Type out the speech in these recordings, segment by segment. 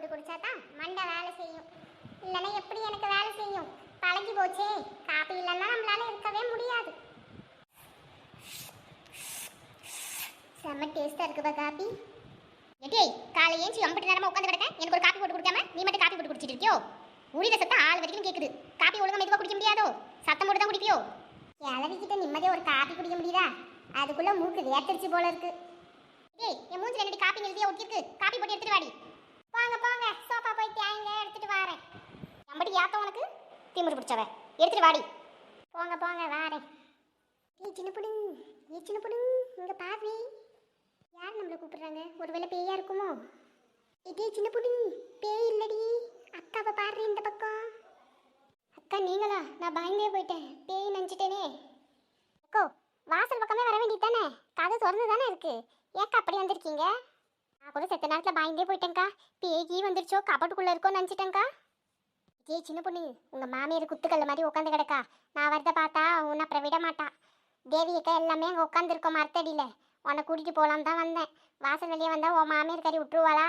போட்டு குடிச்சா தான் மண்டை வேலை செய்யும். இல்லைன்னா எப்படி எனக்கு வேலை செய்யும்? பழகி போச்சே. காப்பி இல்லைன்னா நம்மளால இருக்கவே முடியாது. செம்ம டேஸ்டா இருக்குப்பா காப்பி எடேய் காலை ஏஞ்சி அம்பட்டு நேரமா உட்காந்து கிடக்க? எனக்கு ஒரு காப்பி போட்டு குடிக்காம நீ மட்டும் காப்பி போட்டு குடிச்சிட்டு இருக்கியோ? உரித சத்தம் ஆள் வரைக்கும் கேக்குது. காப்பி ஒழுங்கா மெதுவா குடிக்க முடியாதோ? சத்தம் போட்டு தான் குடிப்பியோ? கிளவிக்கிட்ட நிம்மதியா ஒரு காப்பி குடிக்க முடியுதா? அதுக்குள்ள மூக்கு வேத்தரிச்சு போல இருக்கு. டேய் என் மூஞ்சில என்னடி காப்பி எழுதியா ஒட்டிருக்கு காப்பி போட்டு எடுத்துட்டு வாடி போங்க போங்க சோஃபா போய் தேங்க எடுத்துட்டு வாரேன் நம்படி யாத்த உனக்கு திமிரு பிடிச்சவ. எடுத்துட்டு வாடி. போங்க போங்க வாரேன் ஏ சின்ன பொண்ணு. ஏ சின்ன பொண்ணு. இங்கே பாவி யார் நம்மளை கூப்பிடுறாங்க? ஒருவேளை பேயா இருக்குமோ? இதே சின்ன பொண்ணு. பேய் இல்லடி. அக்காவை பாரு இந்த பக்கம். அக்கா நீங்களா? நான் பயந்தே போயிட்டேன். பேய் நினச்சிட்டேனே. அக்கோ வாசல் பக்கமே வர வேண்டியது தானே கதை திறந்து தானே இருக்கு? ஏக்கா அப்படி வந்திருக்கீங்க? நான் கூட செத்த நேரத்தில் பயந்தே போயிட்டேங்க்கா பேகி வந்துருச்சோ? கபட்டுக்குள்ளே இருக்கோன்னு நினச்சிட்டேங்க்கா ஏய் சின்ன பொண்ணு உங்கள் மாமியார் குத்துக்கல்ல மாதிரி உட்காந்து கிடக்கா. நான் வரத பார்த்தா உன்னை அப்புறம் விட மாட்டா. தேவி அக்கா எல்லாமே அங்கே உட்காந்துருக்கோம் மரத்தடியில். உன்னை கூட்டிகிட்டு போகலான்னு தான் வந்தேன். வாசல் வெளியே வந்தால் உன் மாமியார் கறி விட்டுருவாளா?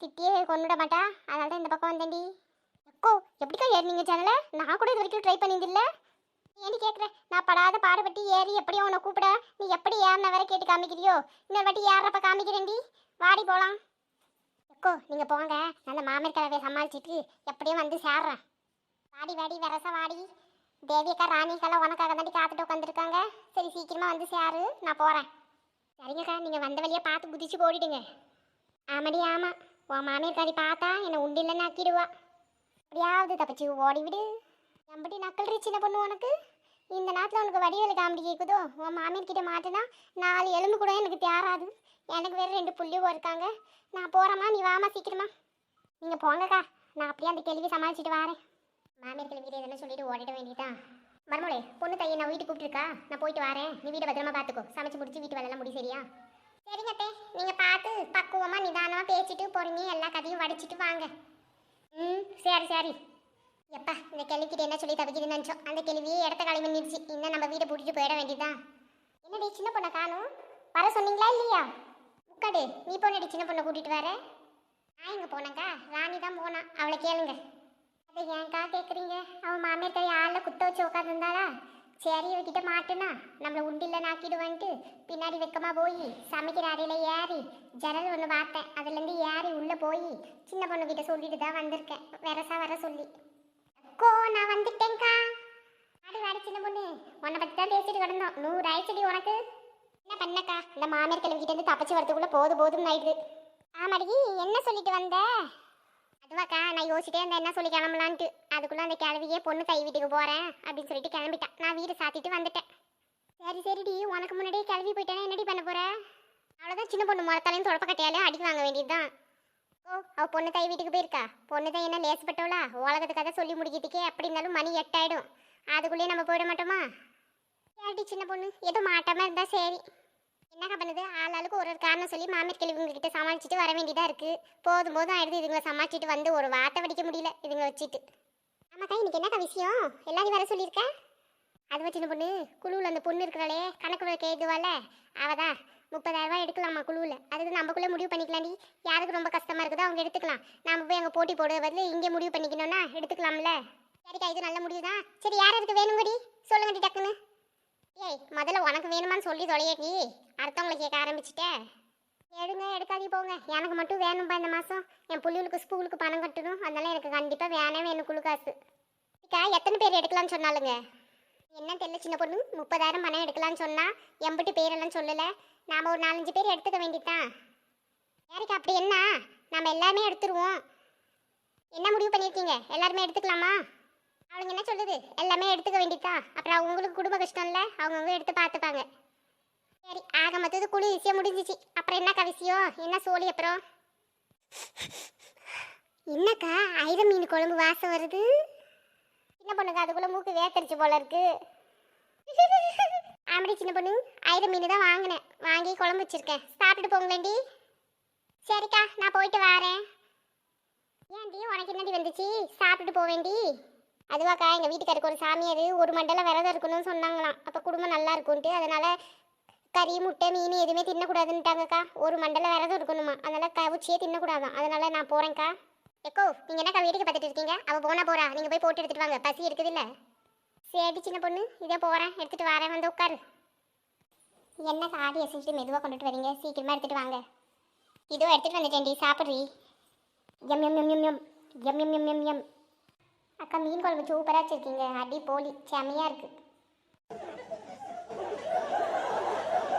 திட்டியே கொண்டுட மாட்டா. அதனால தான் இந்த பக்கம் வந்தேன்டி. அக்கோ எப்படிக்கா ஏறினீங்க சேனலை? நான் கூட இது வரைக்கும் ட்ரை பண்ணியிருந்தில்ல? ஏன்னு கேட்குறேன் நான் படாத பாடுபட்டு ஏறி எப்படி உன்னை கூப்பிட? நீ எப்படி ஏறின வரை கேட்டு காமிக்கிறியோ? இன்னொரு வாட்டி ஏறப்ப காமிக்கிறேன்டி. வாடி போகலாம் அக்கோ நீங்கள் போங்க. நான் அந்த மாமியார் கலவையை சமாளிச்சிட்டு எப்படியும் வந்து சேர்றேன். வாடி வாடி வரசா வாடி. தேவியக்கா ராணிக்கெல்லாம் உனக்காக தாண்டி காத்துட்டு உட்காந்துருக்காங்க சரி சீக்கிரமாக வந்து சேரு. நான் போகிறேன் சரிங்கக்கா நீங்கள் வந்த வழியாக பார்த்து குதிச்சு போடிடுங்க ஆமாடி ஆமாம் உன் மாமியர்காரி பார்த்தா என்னை உண்டில்லன்னு ஆக்கிடுவா எப்படியாவது தப்பிச்சு ஓடி விடு எப்படி நக்கல் சின்ன பொண்ணு உனக்கு? இந்த நேரத்தில் உனக்கு வடிவேலு காமெடி கேட்குதோ உன் மாமியார் கிட்ட மாட்டினா நாலு எலும்பு கூட எனக்கு தேராது எனக்கு வேறு ரெண்டு புள்ளியும் இருக்காங்க. நான் போகிறேம்மா நீ வாமா சீக்கிரமா. நீங்கள் போங்கக்கா. நான் அப்படியே அந்த கேள்வி சமாளிச்சுட்டு வரேன். மாமியார் கேள்வி எதுன்னு சொல்லிட்டு ஓடிட வேண்டியதான் மருமோளே பொண்ணு தையை நான் வீட்டுக்கு கூப்பிட்டுருக்கா. நான் போயிட்டு வரேன். நீ வீட்டை பத்திரமா பார்த்துக்கோ சமைச்சு முடிச்சு வீட்டு வேலைலாம் முடி சரியா? சரிங்க அத்தே. நீங்கள் பார்த்து பக்குவமாக நிதானமாக பேசிட்டு பொறுமையாக எல்லா கதையும் வடிச்சிட்டு வாங்க. ம் சரி சரி. எப்பா இந்த கேள்விக்கிட்ட என்ன சொல்லி தவிக்குதுன்னு நினச்சோம். அந்த கேள்வியே இடத்த காலி பண்ணிடுச்சு. இன்னும் நம்ம வீட்டை பூட்டிட்டு போயிட வேண்டியதுதான். என்னடி சின்ன பொண்ணை காணும்? வர சொன்னீங்களா இல்லையா? உட்காடு. நீ போனடி சின்ன பொண்ணை கூட்டிட்டு வர. நான் இங்கே போனேங்க்கா ராணி தான் போனா. அவளை கேளுங்க. அதை ஏன்க்கா கேட்குறீங்க அவன் மாமியார் கை ஆளில் குத்த வச்சு உட்காந்துருந்தாளா சரி இவகிட்ட மாட்டுனா. நம்மளை உண்டில்ல நாக்கிடுவான்ட்டு பின்னாடி வெக்கமாக போய் சமைக்கிற அறையில் ஏறி ஜன்னல் ஒன்று பார்த்தேன். அதுலேருந்து ஏறி உள்ளே போய் சின்ன பொண்ணுகிட்ட சொல்லிட்டு தான் வந்திருக்கேன். வெரசா வர சொல்லி. அக்கோ நான் வந்துட்டேங்க்கா அடி வாடி சின்ன பொண்ணு. உன்னை பற்றி தான் பேசிட்டு கிடந்தோம். நூறு ஆயிடுச்சடி உனக்கு. என்ன பண்ணக்கா? இந்த மாமியார் கிளம்பிக்கிட்டு இருந்து தப்பிச்சு வரதுக்குள்ளே போதும் போதும்னு ஆயிடுது. ஆமாடி என்ன சொல்லிட்டு வந்த? அதுவாக்கா நான் யோசிச்சிட்டே இருந்தேன் என்ன சொல்லி கிளம்பலான்ட்டு. அதுக்குள்ளே அந்த கிளவியே பொண்ணு தை வீட்டுக்கு போகிறேன் அப்படின்னு சொல்லிட்டு கிளம்பிட்டேன் நான் வீடு சாத்திட்டு வந்துட்டேன். சரி சரிடி உனக்கு முன்னாடியே கிளம்பி போயிட்டேன்னா என்னடி பண்ண போகிறேன் அவ்வளோதான் சின்ன பொண்ணு முறத்தாலையும் தொடப்ப கட்டையாலே அடிக்க வாங்க வேண்டியதுதான். ஓ அவ பொண்ணு தாய் வீட்டுக்கு போயிருக்கா? பொண்ணு தான் என்ன லேசப்பட்டவளா உலகத்துக்காக சொல்லி முடிக்கிறதுக்கே எப்படி இருந்தாலும் மணி எட்டாயிடும். அதுக்குள்ளேயே நம்ம போயிட மாட்டோமா? ஏடி சின்ன பொண்ணு? எதுவும் மாட்டாம இருந்தா சரி. என்ன பண்ணுது? ஆளாளுக்கு ஒரு ஒரு காரணம் சொல்லி மாமியார் கிழவிங்ககிட்ட சமாளிச்சுட்டு வர வேண்டியதாக இருக்குது போதும் போதும் ஆயிடுது. இதுங்களை சமாளிச்சுட்டு வந்து ஒரு வார்த்தை படிக்க முடியல இதுங்களை வச்சுட்டு. ஆமாக்கா இன்னைக்கு என்னக்கா விஷயம்? எல்லாரையும் வர சொல்லியிருக்கேன் அது சின்ன பொண்ணு குழுவில் அந்த பொண்ணு இருக்கிறாளே கணக்கு வழக்கு அவதான். முப்பதாயிரம் எடுக்கலாம்மா எடுக்கலாமா குழுவில்? அதுக்கு நம்மக்குள்ளே முடிவு பண்ணிக்கலாம்டி யாருக்கு ரொம்ப கஷ்டமாக இருக்குதோ அவங்க எடுத்துக்கலாம். நாம் போய் அங்கே போட்டி போடுற பதில் இங்கே முடிவு பண்ணிக்கணும்னா எடுத்துக்கலாம்ல. சரிக்கா இது நல்ல முடிவு தான் சரி யார் யாருக்கு வேணுங்கடி? சொல்லுங்கடி டக்குன்னு. ஏய் முதல்ல உனக்கு வேணுமான்னு சொல்லி தொலையடி. அடுத்தவங்களை கேட்க ஆரம்பிச்சிட்டேன் எடுங்க எடுக்காதீ போங்க. எனக்கு மட்டும் வேணும்பா இந்த மாதம் என் புள்ளிகளுக்கு ஸ்கூலுக்கு பணம் கட்டணும். அதனால எனக்கு கண்டிப்பாக வேணே வேணும் குழு காசு. அக்கா எத்தனை பேர் எடுக்கலாம்னு சொன்னாலுங்க என்ன தெரியல சின்ன பொண்ணு? முப்பதாயிரம் பணம் எடுக்கலாம்னு சொன்னா எம்பிட்டு பேரெல்லாம் சொல்லலை. நாம் ஒரு நாலஞ்சு பேர் எடுத்துக்க வேண்டியதான் யாருக்கு அப்படி என்ன? நம்ம எல்லாமே எடுத்துருவோம். என்ன முடிவு பண்ணியிருக்கீங்க எல்லாருமே எடுத்துக்கலாமா? அவளுங்க என்ன சொல்லுது? எல்லாமே எடுத்துக்க வேண்டியதான் அப்புறம் அவங்களுக்கு குடும்ப கஷ்டம் இல்லை அவங்கவுங்க எடுத்து பார்த்துப்பாங்க சரி ஆக மொத்தது குழு விஷயம் முடிஞ்சிச்சு. அப்புறம் என்னக்கா விஷயம்? என்ன சோழி அப்புறம்? என்னக்கா ஐர மீன் குழம்பு வாசம் வருது? பொண்ணுக்கு அதுக்குள்ள மூக்கு வேத்தரிச்சு போல இருக்கு. ஆமாடி சின்ன பொண்ணு ஆயிரம் மீன் தான் வாங்கினேன். வாங்கி குழம்பு வச்சிருக்கேன். சாப்பிட்டுட்டு போங்களேண்டி சரிக்கா நான் போயிட்டு வரேன். ஏன்டி உனக்கு என்னடி வந்துச்சு? சாப்பிட்டுட்டு போவேண்டி அதுவாக்கா எங்கள் வீட்டுக்காருக்கு ஒரு சாமியார் ஒரு மண்டலம் விரதம் இருக்கணும்னு சொன்னாங்களாம். அப்போ குடும்பம் நல்லா இருக்கும்ட்டு அதனால கறி முட்டை மீன் எதுவுமே தின்னக்கூடாதுன்ட்டாங்கக்கா. ஒரு மண்டலம் விரதம் இருக்கணுமா? அதனால் கவுச்சியே தின்னக்கூடாதான். அதனால நான் போகிறேன்க்கா எக்கோ நீங்கள் என்னக்கா வீட்டுக்கு பார்த்துட்டு இருக்கீங்க? அவள் போனா போறா. நீங்கள் போய் போட்டு எடுத்துட்டு வாங்க. பசி இருக்குது இல்லை? சரி சின்ன பொண்ணு இதே போகிறேன் எடுத்துகிட்டு வரேன். வந்து உட்காரு. என்ன காடி அசைச்சிட்டு மெதுவாக கொண்டுட்டு வரீங்க? சீக்கிரமாக எடுத்துகிட்டு வாங்க. இதோ எடுத்துகிட்டு வந்துட்டேன்டி. சாப்பிட்றி. எம் எம் எம் எம் எம். எம் எம் எம் எம் எம். அக்கா மீன் குழம்பு சூப்பராக வச்சுருக்கீங்க. அடி போலி. செமையாக இருக்குது